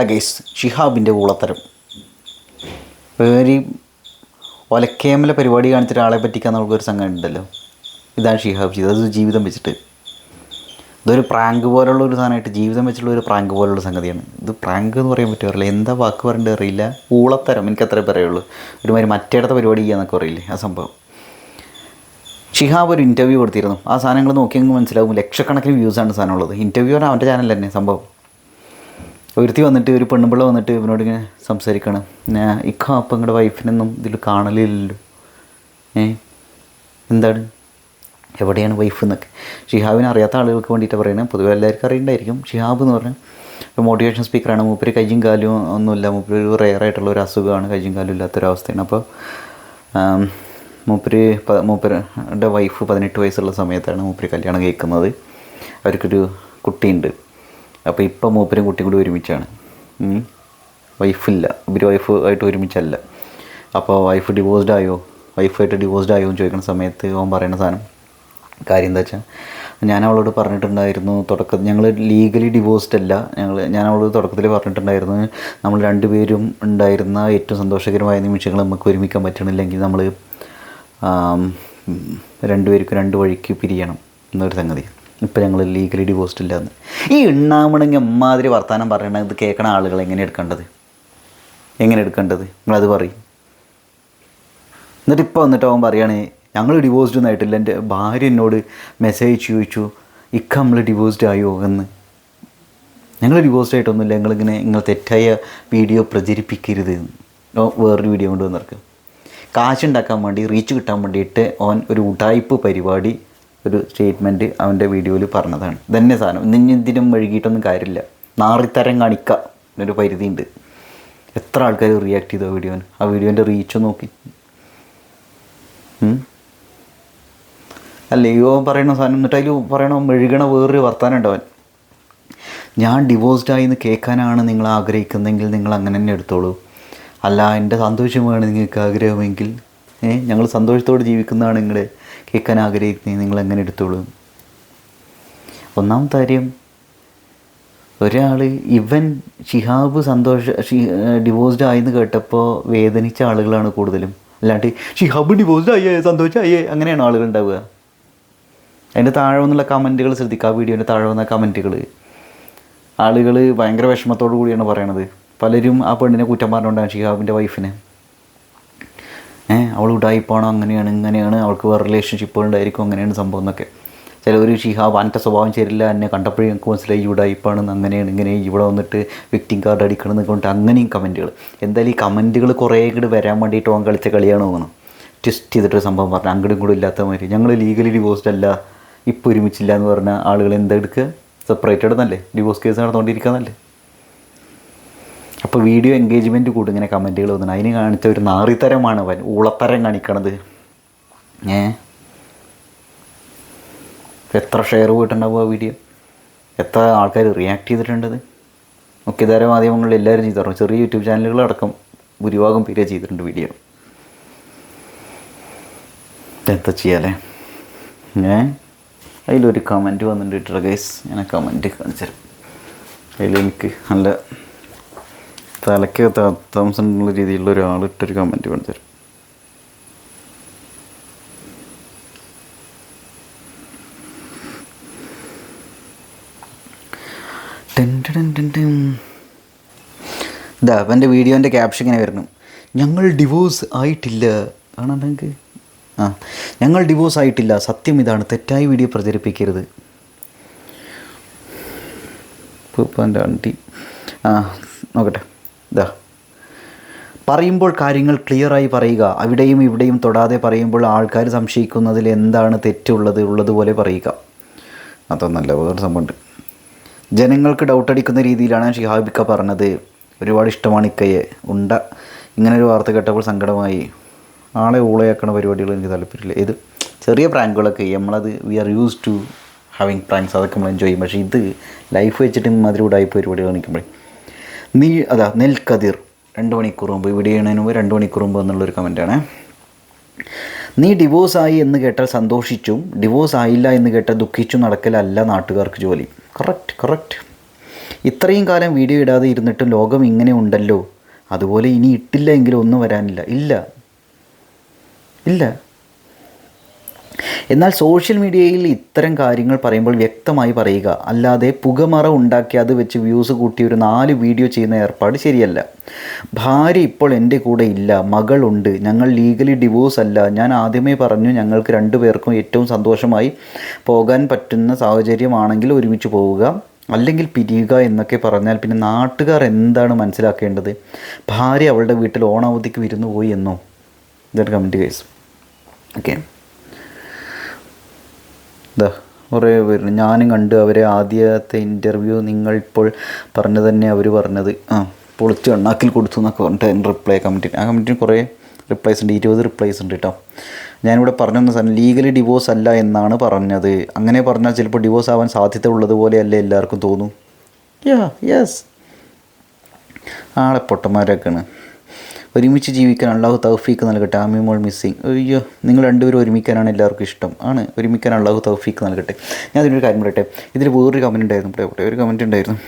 Guys ഷിഹാബിന്റെ ഊളത്തരം. വേറെ ഒലക്കേമല പരിപാടി കാണിച്ചിട്ട് ആളെ പറ്റിക്കാൻ നമുക്കൊരു സംഘം ഉണ്ടല്ലോ. ഇതാണ് ഷിഹാബ് ചെയ്തത്. അത് ജീവിതം വെച്ചിട്ട്. ഇതൊരു പ്രാങ്ക് പോലുള്ള ഒരു സാധനമായിട്ട് ജീവിതം വെച്ചിട്ടുള്ള ഒരു പ്രാങ്ക് പോലുള്ള സംഗതിയാണ്. ഇത് പ്രാങ്ക് എന്ന് പറയാൻ പറ്റുമറിയില്ല എന്താ വാക്ക് പറയേണ്ടത് അറിയില്ല. ഊളത്തരം. എനിക്ക് അത്രേ പറയുള്ളൂ. ഒരുമാതിരി മറ്റേടത്തെ പരിപാടി ചെയ്യാന്നൊക്കെ പറയില്ലേ ആ സംഭവം. ഷിഹാബ് ഒരു ഇന്റർവ്യൂ കൊടുത്തിരുന്നു. ആ സാധനങ്ങൾ നോക്കിയെങ്കിൽ മനസ്സിലാവും. ലക്ഷക്കണക്കിന് വ്യൂസാണ് സാധനമുള്ളത് ഇന്റർവ്യൂ അവന്റെ ചാനൽ തന്നെ സംഭവം. ഒരുത്തി വന്നിട്ട് ഒരു പെണ്ണുമ്പിള്ള വന്നിട്ട് ഇവനോട് ഇങ്ങനെ സംസാരിക്കണം. ഞാൻ ഇക്ക അപ്പം നിങ്ങളുടെ വൈഫിനൊന്നും ഇതിൽ കാണലില്ലല്ലോ. ഏ എന്താണ്? എവിടെയാണ് വൈഫ് എന്നൊക്കെ ഷിഹാബിനെ അറിയാത്ത ആളുകൾക്ക് വേണ്ടിയിട്ട് പറയുന്നത് പൊതുവെ എല്ലാവർക്കും അറിയണ്ടായിരിക്കും. ഷിഹാബ് എന്ന് പറഞ്ഞാൽ ഒരു മോട്ടിവേഷൻ സ്പീക്കറാണ് മൂപ്പര് കയ്യും കാലും ഒന്നുമില്ല. മൂപ്പര് ഒരു റെയർ ആയിട്ടുള്ള ഒരു അസുഖമാണ്. കയ്യും കാലും ഇല്ലാത്തൊരവസ്ഥയാണ് അപ്പോൾ മൂപ്പര് മൂപ്പരുടെ വൈഫ് പതിനെട്ട് വയസ്സുള്ള സമയത്താണ് മൂപ്പര് കല്യാണം കഴിക്കുന്നത്. അവർക്കൊരു കുട്ടിയുണ്ട്. അപ്പോൾ ഇപ്പം മൂപ്പരും കുട്ടിയും കൂടി ഒരുമിച്ചാണ്. വൈഫില്ല ഇവർ വൈഫ് ആയിട്ട് ഒരുമിച്ചല്ല. അപ്പോൾ വൈഫ് ഡിവോഴ്സ്ഡ് ആയോ? വൈഫായിട്ട് ഡിവോഴ്സ്ഡ് ആയോ എന്ന് ചോദിക്കുന്ന സമയത്ത് അവൻ പറയുന്ന സാധനം. കാര്യം എന്താ വെച്ചാൽ ഞാൻ അവളോട് പറഞ്ഞിട്ടുണ്ടായിരുന്നു തുടക്കം ഞങ്ങൾ ലീഗലി ഡിവോഴ്സ്ഡ് അല്ല. ഞങ്ങൾ ഞാൻ അവളോട് തുടക്കത്തിൽ പറഞ്ഞിട്ടുണ്ടായിരുന്നു നമ്മൾ രണ്ടുപേരും ഉണ്ടായിരുന്ന ഏറ്റവും സന്തോഷകരമായ നിമിഷങ്ങൾ നമുക്ക് ഒരുമിക്കാൻ പറ്റണില്ലെങ്കിൽ നമ്മൾ രണ്ടുപേർക്ക് രണ്ട് വഴിക്ക് പിരിയണം എന്നൊരു സംഗതി. ഇപ്പം ഞങ്ങൾ ലീഗലി ഡിവോഴ്സ്ഡ് ഇല്ല എന്ന് ഈ എണ്ണാമണെങ്കിൽ അമ്മാതിരി വർത്തമാനം പറയണത് ഇത് കേൾക്കണ ആളുകൾ എങ്ങനെ എടുക്കേണ്ടത്? എങ്ങനെ എടുക്കേണ്ടത്? നിങ്ങളത് പറയും. എന്നിട്ട് ഇപ്പോൾ വന്നിട്ട് അവൻ പറയുകയാണ് ഞങ്ങൾ ഡിവോഴ്സ്ഡ് ഒന്നായിട്ടില്ല എന്റെ ഭാര്യ എന്നോട് മെസ്സേജ് ചോദിച്ചു ഇക്ക നമ്മൾ ഡിവോഴ്സ്ഡ് ആയോ എന്ന്? ഞങ്ങൾ ഡിവോഴ്സ്ഡ് ആയിട്ടൊന്നുമില്ല. ഞങ്ങളിങ്ങനെ നിങ്ങൾ തെറ്റായ വീഡിയോ പ്രചരിപ്പിക്കരുത് വേറൊരു വീഡിയോ കൊണ്ട് വന്നിർക്ക് കാശുണ്ടാക്കാൻ വേണ്ടി റീച്ച് കിട്ടാൻ വേണ്ടിയിട്ട് ഓൻ ഒരു ഉടായ്പ് പരിപാടി ഒരു സ്റ്റേറ്റ്മെന്റ് അവന്റെ വീഡിയോയിൽ പറഞ്ഞതാണ്. ഇതന്നെ സാധനം. നിന്നെന്തിനും വഴുകിയിട്ടൊന്നും കാര്യമില്ല. നാറിത്തരം കാണിക്കുക എന്നൊരു പരിധിയുണ്ട്. എത്ര ആൾക്കാർ റിയാക്ട് ചെയ്തു ആ വീഡിയോന് ആ വീഡിയോന്റെ റീച്ച് നോക്കി. അല്ല യോ പറയണ സാധനം എന്നിട്ട് അതിൽ പറയണ മെഴുകണ വേറൊരു വർത്താനം ഉണ്ടാവൻ ഞാൻ ഡിവോഴ്സ്ഡ് ആയി എന്ന് കേൾക്കാനാണ് നിങ്ങൾ ആഗ്രഹിക്കുന്നതെങ്കിൽ നിങ്ങൾ അങ്ങനെ തന്നെ എടുത്തോളൂ. അല്ല എന്റെ സന്തോഷമാണ് നിങ്ങൾക്ക് ആഗ്രഹമെങ്കിൽ. ഞങ്ങൾ സന്തോഷത്തോടെ ജീവിക്കുന്നതാണ് നിങ്ങൾ കേൾക്കാൻ ആഗ്രഹിക്കുന്നത് നിങ്ങൾ എങ്ങനെ എടുത്തോളൂ? ഒന്നാമത്തെ കാര്യം ഒരാൾ ഇവൻ ഷിഹാബ് സന്തോഷ ഷി ഡിവോഴ്സ്ഡ് ആയെന്ന് കേട്ടപ്പോൾ വേദനിച്ച ആളുകളാണ് കൂടുതലും. അല്ലാണ്ട് ഷിഹാബ് ഡിവോഴ്സ്ഡ് ആയേ സന്തോഷമായേ അങ്ങനെയാണ് ആളുകൾ ഉണ്ടാവുക. അതിന്റെ താഴെ വന്നുള്ള കമന്റുകൾ ശ്രദ്ധിക്കുക ആ വീഡിയോന്റെ താഴെ വന്ന കമന്റുകൾ ആളുകൾ ഭയങ്കര വിഷമത്തോടു കൂടിയാണ് പറയണത്. പലരും ആ പെണ്ണിനെ കുറ്റം പറഞ്ഞുകൊണ്ടാണ് ഷിഹാബിന്റെ വൈഫിനെ അവൾ ഉടായിപ്പാണോ? അങ്ങനെയാണ് ഇങ്ങനെയാണ്. അവൾക്ക് വേറെ റിലേഷൻഷിപ്പുകൾ ഉണ്ടായിരിക്കും അങ്ങനെയാണ് സംഭവം എന്നൊക്കെ. ചിലവർ ഷിഹാബ് എന്റെ സ്വഭാവം ശരിയില്ല എന്നെ കണ്ടപ്പോഴേ എനിക്ക് മനസ്സിലായി ഇവിടെ ഉടായിപ്പാണെന്ന് അങ്ങനെയാണ് ഇങ്ങനെ ഇവിടെ വന്നിട്ട് വിക്ടിം കാർഡ് അടിക്കണം എന്നൊക്കെ അങ്ങനെയും കമന്റുകൾ. എന്തായാലും ഈ കമന്റുകൾ കുറേ കൂടി വരാൻ വേണ്ടിയിട്ട് ഓൻ കളിച്ച കളിയാണ് തോന്നുന്നു ട്വിസ്റ്റ് ചെയ്തിട്ടൊരു സംഭവം പറഞ്ഞു. അങ്ങോട്ടും കൂടെ ഇല്ലാത്ത മാതിരി. ഞങ്ങൾ ലീഗലി ഡിവോഴ്സ്ഡ് അല്ല. ഇപ്പോൾ ഒരുമിച്ചില്ല എന്ന് പറഞ്ഞാൽ ആളുകൾ എന്താ എടുക്കുക? സെപ്പറേറ്റഡ് എന്നല്ലേ ഡിവോഴ്സ് കേസ് നടന്നുകൊണ്ടിരിക്കുന്നല്ലേ അപ്പോൾ വീഡിയോ എൻഗേജ്മെന്റ് കൂടും ഇങ്ങനെ കമന്റുകൾ വന്നിട്ട് അതിന് കാണിച്ച ഒരു നാറിത്തരമാണ് അവൻ. ഊളത്തരം കാണിക്കണത്. ഏ? എത്ര ഷെയർ പോയിട്ടുണ്ടാവും ആ വീഡിയോ എത്ര ആൾക്കാർ റിയാക്ട് ചെയ്തിട്ടുണ്ടത്? മുഖ്യധാര മാധ്യമങ്ങളിൽ എല്ലാവരും ചെയ്തിട്ടുണ്ട്. ചെറിയ യൂട്യൂബ് ചാനലുകളടക്കം ഭൂരിഭാഗം പേരെ ചെയ്തിട്ടുണ്ട് വീഡിയോ എന്താ ചെയ്യാലേ? ഏ? അതിലൊരു കമന്റ് വന്നിട്ടുണ്ട് ഗൈസ് ഞാൻ കമന്റ് കാണിച്ചുതരാം. അതിലെനിക്ക് നല്ല തലയ്ക്ക് താമസം എന്നുള്ള രീതിയിലുള്ള ഒരാൾ ഇട്ടൊരു കമന്റ് കാണിച്ചു തരും. Ten ten ten ten. അവന്റെ വീഡിയോന്റെ ക്യാപ്ഷൻ ഇങ്ങനെ വരുന്നു. ഞങ്ങൾ ഡിവോഴ്സ് ആയിട്ടില്ല. ആണോ നിങ്ങൾക്ക്? ആ ഞങ്ങൾ ഡിവോഴ്സ് ആയിട്ടില്ല. സത്യം ഇതാണ്. തെറ്റായ വീഡിയോ പ്രചരിപ്പിക്കരുത്. പൂപ്പാന്റെ വണ്ടി ആ നോക്കട്ടെ. ഇതാ പറയുമ്പോൾ കാര്യങ്ങൾ ക്ലിയറായി പറയുക. അവിടെയും ഇവിടെയും തൊടാതെ പറയുമ്പോൾ ആൾക്കാർ സംശയിക്കുന്നതിൽ എന്താണ് തെറ്റുള്ളത് ഉള്ളതുപോലെ പറയുക. അതൊന്നല്ല വേറെ സംഭവമുണ്ട് ജനങ്ങൾക്ക് ഡൗട്ടടിക്കുന്ന രീതിയിലാണ് ഷിഹാബിക്ക പറഞ്ഞത്. ഒരുപാട് ഇഷ്ടമാണ് ഇക്കയെ. ഉണ്ട. ഇങ്ങനെ ഒരു വാർത്ത കേട്ടപ്പോൾ സങ്കടമായി. ആളെ ഊളയാക്കണ പരിപാടികൾ എനിക്ക് താല്പര്യമില്ല. ഇത് ചെറിയ പ്രാങ്കുകളൊക്കെ. നമ്മളത് we are use to having pranks അതൊക്കെ നമ്മൾ എൻജോയ് ചെയ്യും. പക്ഷേ ഇത് ലൈഫ് വെച്ചിട്ട് മാതിരി ഉടായ്പ പരിപാടികൾ കാണിക്കുമ്പോഴേ. നീ അതാ നെൽക്കതിർ രണ്ട് മണിക്കൂർ മുമ്പ് ഇവിടെ ചെയ്യണതിന് മുമ്പ് രണ്ട് മണിക്കൂർ മുമ്പ് എന്നുള്ളൊരു കമന്റാണ് നീ ഡിവോഴ്സ് ആയി എന്ന് കേട്ടാൽ സന്തോഷിച്ചും ഡിവോഴ്സ് ആയില്ല എന്ന് കേട്ടാൽ ദുഃഖിച്ചും നടക്കലല്ല നാട്ടുകാർക്ക് ജോലി. കറക്റ്റ് കറക്റ്റ് ഇത്രയും കാലം വീഡിയോ ഇടാതെ ഇരുന്നിട്ടും ലോകം ഇങ്ങനെ ഉണ്ടല്ലോ. അതുപോലെ ഇനി ഇട്ടില്ല എങ്കിലും ഒന്നും വരാനില്ല. ഇല്ല. ഇല്ല. എന്നാൽ സോഷ്യൽ മീഡിയയിൽ ഇത്തരം കാര്യങ്ങൾ പറയുമ്പോൾ വ്യക്തമായി പറയുക. അല്ലാതെ പുകമറ ഉണ്ടാക്കി അത് വെച്ച് വ്യൂസ് കൂട്ടി ഒരു നാല് വീഡിയോ ചെയ്യുന്ന ഏർപ്പാട് ശരിയല്ല. ഭാര്യ ഇപ്പോൾ എന്റെ കൂടെ ഇല്ല. മകളുണ്ട്. ഞങ്ങൾ ലീഗലി ഡിവോഴ്സ് അല്ല. ഞാൻ ആദ്യമേ പറഞ്ഞു ഞങ്ങൾക്ക് രണ്ടുപേർക്കും ഏറ്റവും സന്തോഷമായി പോകാൻ പറ്റുന്ന സാഹചര്യമാണെങ്കിൽ ഒരുമിച്ച് പോവുക. അല്ലെങ്കിൽ പിരിയുക എന്നൊക്കെ പറഞ്ഞാൽ പിന്നെ നാട്ടുകാർ എന്താണ് മനസ്സിലാക്കേണ്ടത്? ഭാര്യ അവളുടെ വീട്ടിൽ ഓണാവധിക്ക് വിരുന്നു പോയി എന്നോ? ഇതൊരു കമന്റ് കേസ് ഓക്കെ ഇതാ കുറേ പേര് ഞാനും കണ്ടു അവരെ ആദ്യത്തെ ഇന്റർവ്യൂ നിങ്ങൾ ഇപ്പോൾ പറഞ്ഞു തന്നെ അവർ പറഞ്ഞത്. ആ പൊളിച്ച് എണ്ണാക്കിൽ കൊടുത്തു എന്നൊക്കെ പറഞ്ഞിട്ട് റിപ്ലൈ കമ്മിറ്റിന് ആ കമ്മിറ്റിന് കുറേ റിപ്ലൈസ് ഉണ്ട്. ഇരുപത് റിപ്ലൈസ് ഉണ്ട് കേട്ടോ ഞാനിവിടെ പറഞ്ഞൊന്ന് സാധനം ലീഗലി ഡിവോഴ്സ് അല്ല എന്നാണ് പറഞ്ഞത്. അങ്ങനെ പറഞ്ഞാൽ ചിലപ്പോൾ ഡിവോഴ്സ് ആവാൻ സാധ്യത ഉള്ളതുപോലെയല്ലേ എല്ലാവർക്കും തോന്നും? യാ യെസ് ആളെ പൊട്ടന്മാരൊക്കെയാണ്. ഒരുമിച്ച് ജീവിക്കാൻ അള്ളാഹു തൗഫീക്ക് നൽകട്ടെ. ആമിമോൾ മിസ്സിങ് അയ്യോ നിങ്ങൾ രണ്ടുപേരും ഒരുമിക്കാനാണ് എല്ലാവർക്കും ഇഷ്ടം. ആണ് ഒരുമിക്കാൻ അള്ളാഹു തൗഫീക്ക് നൽകട്ടെ. ഞാൻ അതിനൊരു കാര്യം പറയട്ടെ. ഇതിൽ വേറൊരു കമന്റ് ഉണ്ടായിരുന്നു. ഇവിടെ ഒരു കമന്റ് ഉണ്ടായിരുന്നു.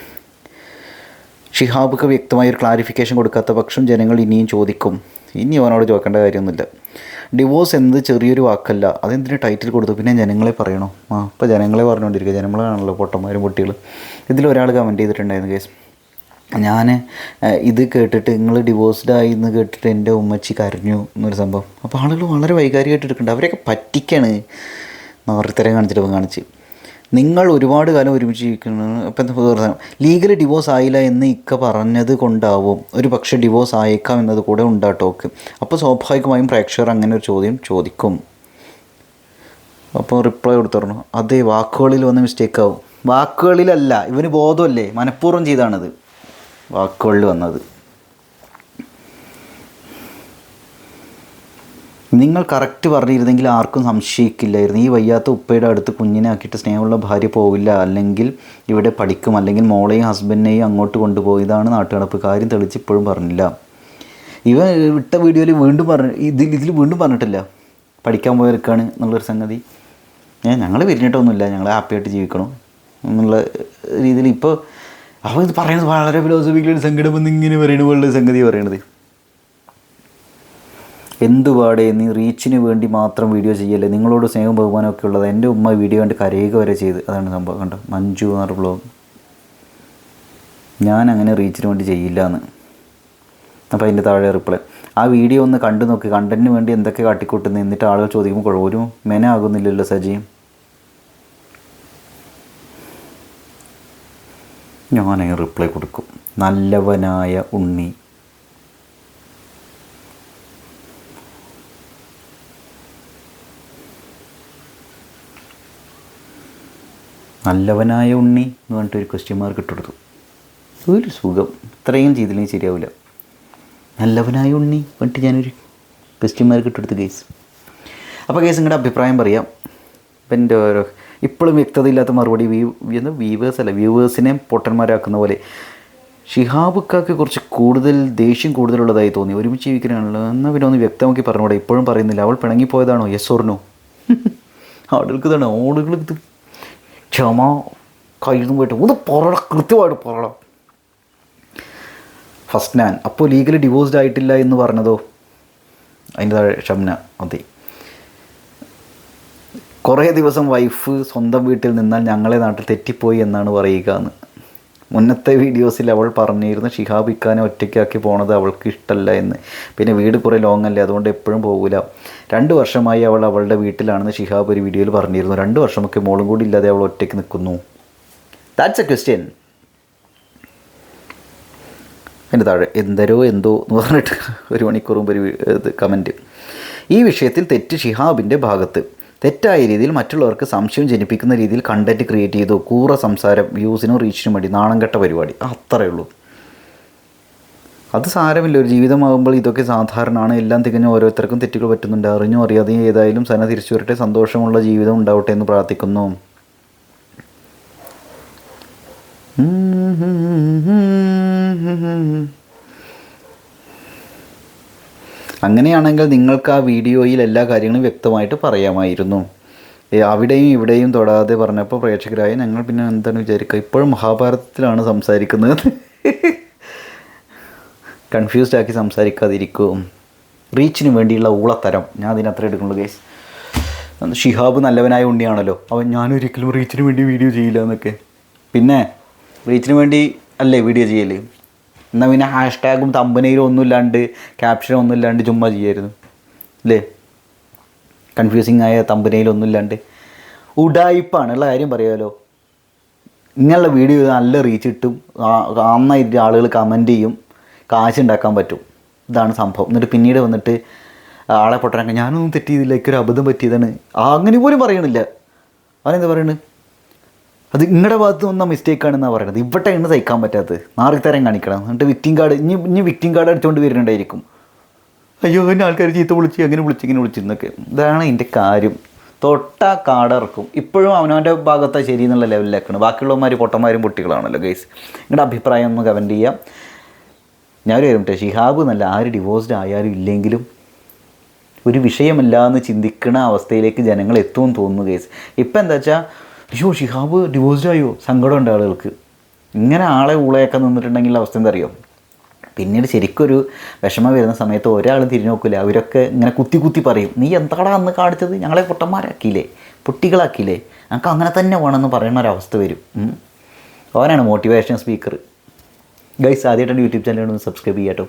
ഷിഹാബുക്ക് വ്യക്തമായ ഒരു ക്ലാരിഫിക്കേഷൻ കൊടുക്കാത്ത പക്ഷം ജനങ്ങൾ ഇനിയും ചോദിക്കും. ഇനി അവനോട് ചോദിക്കേണ്ട കാര്യമൊന്നുമില്ല. ഡിവോഴ്സ് എന്നത് ചെറിയൊരു വാക്കല്ല. അതെന്തിനു ടൈറ്റിൽ കൊടുത്തു? പിന്നെ ജനങ്ങളെ പറയണോ? ആ ഇപ്പോൾ ജനങ്ങളെ പറഞ്ഞുകൊണ്ടിരിക്കുക. ജനങ്ങളാണല്ലോ പൊട്ടന്മാരും കുട്ടികൾ ഇതിലൊരാൾ കമന്റ് ചെയ്തിട്ടുണ്ടായിരുന്നു കേസ് ഞാൻ ഇത് കേട്ടിട്ട് നിങ്ങൾ ഡിവോഴ്സ്ഡ് ആയി എന്ന് കേട്ടിട്ട് എന്റെ ഉമ്മച്ചി കരഞ്ഞു എന്നൊരു സംഭവം. അപ്പോൾ ആളുകൾ വളരെ വൈകാരികമായിട്ട് എടുക്കുന്നുണ്ട്. അവരെയൊക്കെ പറ്റിക്കാണ് നവർത്തരം കാണിച്ചിട്ട് കാണിച്ച്. നിങ്ങൾ ഒരുപാട് കാലം ഒരുമിച്ച് ജീവിക്കുന്നു. ഇപ്പം ലീഗലി ഡിവോഴ്സ് ആയില്ല എന്ന് ഇക്ക പറഞ്ഞത് കൊണ്ടാവും. ഒരു പക്ഷേ ഡിവോഴ്സ് ആയേക്കാം എന്നത് കൂടെ ഉണ്ടാട്ടോക്ക് അപ്പോൾ സ്വാഭാവികമായും പ്രേക്ഷകർ അങ്ങനെ ഒരു ചോദ്യം ചോദിക്കും. അപ്പോൾ റിപ്ലൈ കൊടുത്തിരുന്നു അതേ വാക്കുകളിൽ വന്ന് മിസ്റ്റേക്ക് ആവും. വാക്കുകളിലല്ല ഇവന് ബോധമല്ലേ? മനഃപൂർവം ചെയ്താണിത്. വാക്കുകളിൽ വന്നത്. നിങ്ങൾ കറക്റ്റ് പറഞ്ഞിരുന്നെങ്കിൽ ആർക്കും സംശയിക്കില്ലായിരുന്നു. ഈ വയ്യാത്ത ഉപ്പയുടെ അടുത്ത് കുഞ്ഞിനെ ആക്കിയിട്ട് സ്നേഹമുള്ള ഭാര്യ പോവില്ല. അല്ലെങ്കിൽ ഇവിടെ പഠിക്കും. അല്ലെങ്കിൽ മോളെയും ഹസ്ബൻഡിനെയും അങ്ങോട്ട് കൊണ്ടുപോയി ഇതാണ് നാട്ടുകടപ്പ് കാര്യം തെളിച്ച് ഇപ്പോഴും പറഞ്ഞില്ല. ഇവ വിട്ട വീഡിയോയിൽ വീണ്ടും പറഞ്ഞു ഇതിൽ ഇതിൽ വീണ്ടും പറഞ്ഞിട്ടില്ല. പഠിക്കാൻ പോയവർക്കാണ് എന്നുള്ളൊരു സംഗതി. ഏ ഞങ്ങൾ പിരിഞ്ഞിട്ടൊന്നുമില്ല ഞങ്ങൾ ഹാപ്പിയായിട്ട് ജീവിക്കണം എന്നുള്ള രീതിയിൽ ഇപ്പോൾ അപ്പോൾ ഇത് പറയുന്നത് വളരെ ഫിലോസഫിക്കലി സങ്കടം ഇങ്ങനെ പറയുന്നത് വേൾഡ് സംഗതി പറയണത്. എന്തുപാടേ നീ റീച്ചിന് വേണ്ടി മാത്രം വീഡിയോ ചെയ്യല്ലേ? നിങ്ങളോട് സ്നേഹം ബഹുമാനമൊക്കെ ഉള്ളത് എന്റെ ഉമ്മ വീഡിയോ കണ്ട് കരയുക വരെ ചെയ്ത്. അതാണ് സംഭവം. കണ്ടോ? മഞ്ജു എന്ന് പറഞ്ഞ ബ്ലോഗ് ഞാൻ അങ്ങനെ റീച്ചിന് വേണ്ടി ചെയ്യില്ല എന്ന് അപ്പോൾ അതിന്റെ താഴെ റിപ്ലൈ ആ വീഡിയോ ഒന്ന് കണ്ടു നോക്കി. കണ്ടന്റിന് വേണ്ടി എന്തൊക്കെ കാട്ടിക്കൂട്ടുന്നു? എന്നിട്ട് ആളുകൾ ചോദിക്കുമ്പോൾ ഒരു മെന ആകുന്നില്ലല്ലോ സജീം. ഞാനതിന് റിപ്ലൈ കൊടുക്കും. നല്ലവനായ ഉണ്ണി. നല്ലവനായ ഉണ്ണി എന്ന് പറഞ്ഞിട്ട് ഒരു ക്വസ്റ്റ്യൻ മാർക്ക് ഇട്ടെടുത്തു ഒരു സുഖം. ഇത്രയും ചെയ്തില്ലെങ്കിൽ ശരിയാവില്ല. നല്ലവനായ ഉണ്ണി പറഞ്ഞിട്ട് ഞാനൊരു ക്വസ്റ്റ്യൻ മാർക്ക് ഇട്ടെടുത്തു കേസ് അപ്പോൾ കേസ് നിങ്ങളുടെ അഭിപ്രായം പറയാം. ഇപ്പം എന്റെ ഓരോ ഇപ്പോഴും വ്യക്തതയില്ലാത്ത മറുപടി വ്യൂ വ്യൂവേഴ്സ് അല്ല വ്യൂവേഴ്സിനെ പൊട്ടന്മാരാക്കുന്ന പോലെ. ഷിഹാബുക്കാക്ക് കുറച്ച് കൂടുതൽ ദേഷ്യം കൂടുതലുള്ളതായി തോന്നി. ഒരുമിച്ച് ജീവിക്കാനാണല്ലോ എന്നാൽ പിന്നെ ഒന്ന് വ്യക്തമാക്കി പറഞ്ഞൂടെ. ഇപ്പോഴും പറയുന്നില്ല. അവൾ പിണങ്ങിപ്പോയതാണോ യെസ് ഓർണോ ആളുകൾക്ക് ഇതാണ്. ഇത് ക്ഷമ കയ്യിൽ പോയിട്ട് ഒന്ന് പറയണം കൃത്യമായിട്ട് പറയണം ഫസ്റ്റ് ഞാൻ. അപ്പോൾ ലീഗലി ഡിവോഴ്സ്ഡ് ആയിട്ടില്ല എന്ന് പറഞ്ഞതോ? അതിന്റെ താഴെ ഷംന അതെ കുറേ ദിവസം വൈഫ് സ്വന്തം വീട്ടിൽ നിന്നാൽ ഞങ്ങളെ നാട്ടിൽ തെറ്റിപ്പോയി എന്നാണ് പറയുക എന്ന് മുന്നത്തെ വീഡിയോസിൽ അവൾ പറഞ്ഞിരുന്നു ഷിഹാബ് ഇക്കാനെ ഒറ്റയ്ക്കാക്കി പോണത് അവൾക്ക് ഇഷ്ടമല്ല എന്ന്. പിന്നെ വീട് കുറേ ലോങ് അല്ലേ അതുകൊണ്ട് എപ്പോഴും പോകില്ല രണ്ട് വർഷമായി അവൾ അവളുടെ വീട്ടിലാണെന്ന് ഷിഹാബ് ഒരു വീഡിയോയിൽ പറഞ്ഞിരുന്നു. രണ്ട് വർഷമൊക്കെ മോളും കൂടി ഇല്ലാതെ അവൾ ഒറ്റയ്ക്ക് നിൽക്കുന്നു. ദാറ്റ്സ് എ ക്വസ്റ്റ്യൻ അതിന്റെ താഴെ എന്തരോ എന്തോ എന്ന് പറഞ്ഞിട്ട് ഒരു മണിക്കൂർ മുമ്പ് ഒരു കമന്റ് ഈ വിഷയത്തിൽ തെറ്റ് ഷിഹാബിന്റെ ഭാഗത്ത്. തെറ്റായ രീതിയിൽ മറ്റുള്ളവർക്ക് സംശയം ജനിപ്പിക്കുന്ന രീതിയിൽ കണ്ടന്റ് ക്രിയേറ്റ് ചെയ്തു കൂറ സംസാരം വ്യൂസിനും റീച്ചിനും വേണ്ടി നാണം കെട്ട പരിപാടി. അത്രയേ ഉള്ളൂ. അത് സാരമില്ല. ഒരു ജീവിതമാകുമ്പോൾ ഇതൊക്കെ സാധാരണമാണ് എല്ലാം തികഞ്ഞ ഓരോരുത്തർക്കും തെറ്റുകൾ പറ്റുന്നുണ്ട്. അറിഞ്ഞോ അറിയാതെ ഏതായാലും സന തിരിച്ചു വരട്ടെ. സന്തോഷമുള്ള ജീവിതം ഉണ്ടാവട്ടെ എന്ന് പ്രാർത്ഥിക്കുന്നു. അങ്ങനെയാണെങ്കിൽ നിങ്ങൾക്ക് ആ വീഡിയോയിൽ എല്ലാ കാര്യങ്ങളും വ്യക്തമായിട്ട് പറയാമായിരുന്നു. അവിടെയും ഇവിടെയും തൊടാതെ പറഞ്ഞപ്പോൾ പ്രേക്ഷകരായി ഞങ്ങൾ പിന്നെ എന്താണ് വിചാരിക്കുക? ഇപ്പോഴും മഹാഭാരതത്തിലാണ് സംസാരിക്കുന്നത്. കൺഫ്യൂസ്ഡ് ആക്കി സംസാരിക്കാതിരിക്കും. റീച്ചിന് വേണ്ടിയുള്ള ഊളത്തരം. ഞാൻ അതിനത്ര എടുക്കുള്ളൂ ഗൈസ് ഷിഹാബ് നല്ലവനായ ഉണ്ണിയാണല്ലോ. അവൻ ഞാനൊരിക്കലും റീച്ചിന് വേണ്ടി വീഡിയോ ചെയ്യില്ല എന്നൊക്കെ. പിന്നെ റീച്ചിന് വേണ്ടി അല്ലേ വീഡിയോ ചെയ്യൽ? എന്നാൽ പിന്നെ ഹാഷ്ടാഗും തമ്പനയിലും തമ്പനയിലും ഒന്നുമില്ലാണ്ട് ക്യാപ്ഷനും ഒന്നുമില്ലാണ്ട് ചുമ്മാ ചെയ്യായിരുന്നു. അല്ലേ കൺഫ്യൂസിങ് ആയ തമ്പനയിലൊന്നും ഇല്ലാണ്ട് ഉടായിപ്പാണ് ഉള്ള കാര്യം പറയാമല്ലോ ഇങ്ങനെയുള്ള വീഡിയോ നല്ല റീച്ച് കിട്ടും. നന്നായിട്ട് ആളുകൾ കമന്റ് ചെയ്യും. കാശ് ഉണ്ടാക്കാൻ പറ്റും. ഇതാണ് സംഭവം. എന്നിട്ട് പിന്നീട് വന്നിട്ട് ആളെ പൊട്ടനൊക്കെ ഞാനൊന്നും തെറ്റിയതില്ല എനിക്കൊരു അബദ്ധം പറ്റിയതാണ്. അങ്ങനെ പോലും പറയണില്ല. അവനെന്താ പറയുന്നത് അത് നിങ്ങളുടെ ഭാഗത്ത് വന്ന മിസ്റ്റേക്കാണെന്നാണ് പറയുന്നത് ഇവിടെയാണ് സഹിക്കാൻ പറ്റാത്തത്. നാറിത്തരം കാണിക്കണം. എന്നിട്ട് വിക്റ്റിംഗ് കാർഡ് ഇനി ഇനി വിക്റ്റിംഗ് കാർഡ് അടിച്ചുകൊണ്ട് വരുന്നുണ്ടായിരിക്കും. അയ്യോ എന്നെ ആൾക്കാർ ചീത്ത വിളിച്ച് അങ്ങനെ വിളിച്ച് ഇങ്ങനെ വിളിച്ചിരുന്നൊക്കെ ഇതാണ് എന്റെ കാര്യം. തൊട്ട കാടിറക്കും ഇപ്പോഴും അവനവന്റെ ഭാഗത്താണ് ശരി എന്നുള്ള ലെവലിലേക്കാണ്. ബാക്കിയുള്ളവന്മാർ പൊട്ടന്മാരും പൊട്ടികളാണല്ലോ ഗൈസ് നിങ്ങളുടെ അഭിപ്രായം ഒന്ന് കമന്റ് ചെയ്യാം. ഞാൻ ഒരു കാര്യം ഷിഹാബ് നല്ല ആര് ഡിവോഴ്സ്ഡ് ആയാലും ഇല്ലെങ്കിലും ഒരു വിഷയമല്ല എന്ന് ചിന്തിക്കുന്ന അവസ്ഥയിലേക്ക് ജനങ്ങൾ എത്തുമെന്ന് തോന്നുന്നു കേസ് ഇപ്പം എന്താ വെച്ചാൽ അയ്യോ ഷിഹാബ് ഡിവോഴ്സ്ഡ് ആയോ? സങ്കടമുണ്ട് ആളുകൾക്ക്. ഇങ്ങനെ ആളെ ഊളയൊക്കെ നിന്നിട്ടുണ്ടെങ്കിൽ അവസ്ഥ എന്തറിയോ? പിന്നീട് ശരിക്കൊരു വിഷമം വരുന്ന സമയത്ത് ഒരാളും തിരിഞ്ഞു നോക്കില്ല അവരൊക്കെ ഇങ്ങനെ കുത്തി കുത്തി പറയും നീ എന്താടാ അന്ന് കാണിച്ചത്? ഞങ്ങളെ പൊട്ടന്മാരാക്കിയില്ലേ പൊട്ടികളാക്കിയില്ലേ ഞങ്ങൾക്ക് അങ്ങനെ തന്നെ വേണമെന്ന് പറയുന്ന ഒരവസ്ഥ വരും. അവനാണ് മോട്ടിവേഷൻ സ്പീക്കർ ഗൈസ് ആദ്യമായിട്ടാണ് യൂട്യൂബ് ചാനൽ ഒന്ന് സബ്സ്ക്രൈബ് ചെയ്യാട്ടോ.